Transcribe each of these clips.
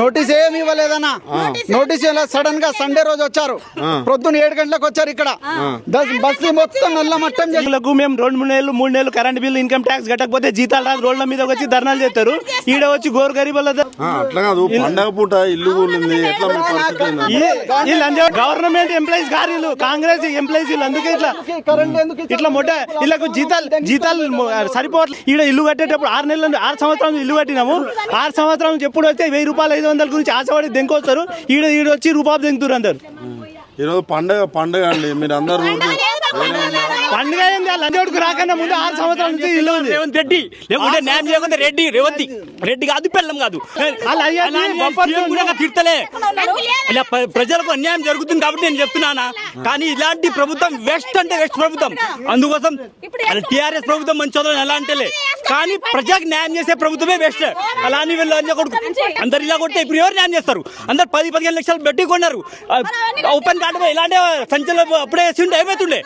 Notice ఏమి ఇవ్వలేదన్నా. Notice ఇలా సడన్గా సండే రోజు వచ్చారు. ప్రొద్దున ఏడు గంటలకు వచ్చారు ఇక్కడ. బస్సు మొత్తం నల్ల మట్టం మేము రెండు మూడు నెలలు మూడు నెలలు కరెంట్ బిల్లు ఇన్కమ్ ట్యాక్స్ కట్టకపోతే జీతాలు రాదు. రోడ్ల మీద వచ్చి ధర్నాలు చేస్తారు. ఈడ వచ్చి గోరు పండగ పూట ఇల్లు? గవర్నమెంట్ ఎంప్లాయీస్ వీళ్ళు కాంగ్రెస్ ఎంప్లాయీస్ వీళ్ళు. అందుకే ఇట్లా? ఇట్లా మొట్ట వీళ్ళకు జీతాలు జీతాలు సరిపోవట్లేదు ఈడ ఇల్లు కట్టేటప్పుడు ఆరు నెలలు ఆరు సంవత్సరాలు ఇల్లు కట్టినాము. ఆరు సంవత్సరాల ఎప్పుడు వస్తే వెయ్యి రూపాయలు ఐదు వందల గురించి ఆశపడి దెంకొస్తారు. ఈడ ఈడ వచ్చి రూపాయలు దెంకుతారు అందరు. ఈరోజు పండగ పండగ అండి. మీరు అందరు పండుగ ఏంది లంచోడుకు రాకన్నా ముందు ఆరు సంవత్సరాల నుంచి ఇల్లు ఉంది. రేవంత్ రెడ్డి. లేకుంటే న్యాయం చేయకుంటే రెడ్డి రేవంతి. రెడ్డి కాదు పెళ్ళం కాదు. తిడతలే ఇలా ప్ర- ప్రజలకు అన్యాయం జరుగుతుంది కాబట్టి నేను చెప్తున్నానా? కానీ ఇలాంటి ప్రభుత్వం వెస్ట్ అంటే వెస్ట్ ప్రభుత్వం. అందుకోసం టిఆర్ఎస్ ప్రభుత్వం మంచి చదువు ఎలా అంటేలే. కానీ ప్రజలకు న్యాయం చేసే ప్రభుత్వమే వెస్ట్ అలా అని వీళ్ళు కొడుకు. అందరు ఇలా కొడితే ఇప్పుడు ఎవరు న్యాయం చేస్తారు? అందరు పది పదిహేను లక్షలు పెట్టి కొన్నారు. ఓపెన్ కార్డు ఇలాంటి సంచలు అప్పుడే వేస్తుండే ఏమైతుండే?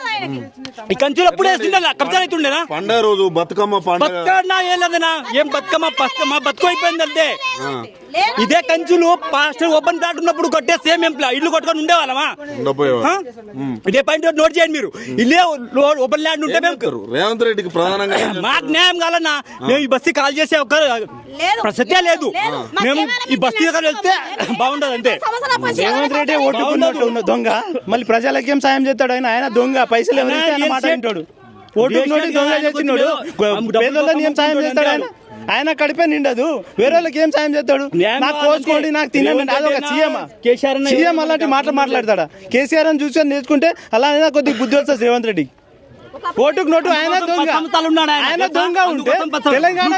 ఈ కంచులు అప్పుడే వేస్తుండే కబ్జా అవుతుండేనా? పండగ రోజు బతుకమ్మ పండగ. బతుకన్నా ఏం లేదన్నా ఏం బతుకమ్మ బతుకమ్మ బతుకు అయిపోయింది అంతే ఇదే కంచులు పాస్టర్ ఓపెన్ ప్లాట్ ఉన్నప్పుడు కొట్టే సేమ్ ఏం ప్లా- ఇల్లు కొట్టుకొని ఉండేవాళ్ళమా? ఇదే పాయింట్ నోట్ చేయండి మీరు. ఇల్లే ఓపెన్ ల్యాండ్ ఉంటే మేము రేవంత్ రెడ్డికి ప్రధానంగా? మాకు న్యాయం కాలన్నా మేము ఈ బస్సు కాల్ చేసే ఒక ప్రసక్తే లేదు మేము ఈ బస్సు దగ్గర వెళ్తే బాగుండదు అంతే. రేవంత్ రెడ్డి ఓటుకున్నట్టు ఉన్న దొంగ. మళ్ళీ ప్రజలకి ఏం సాయం చేస్తాడు? ఆయన ఆయన దొంగ. పైసలు ఎవరు ఇస్తే ఆయన మాట వింటాడు. ఓటుకున్నోడు దొంగ చేసినోడు పేదోళ్ళని ఏం సాయం చేస్తాడు ఆయన? ఆయన కడిపే నిండదు. వేరే వాళ్ళకి ఏం సాయం చేస్తాడు? నాకు కోసుకోండి నాకు తినండి అదొక సీఎం. సీఎం అలాంటి మాటలు మాట్లాడతాడా? కేసీఆర్ అని చూసి నేర్చుకుంటే అలా అయినా కొద్దిగా బుద్ధి వస్తుంది రేవంత్ రెడ్డి. ఓటుకు నోటు ఆయన దొంగ. ఆయన. దొంగ ఉంటే. తెలంగాణ.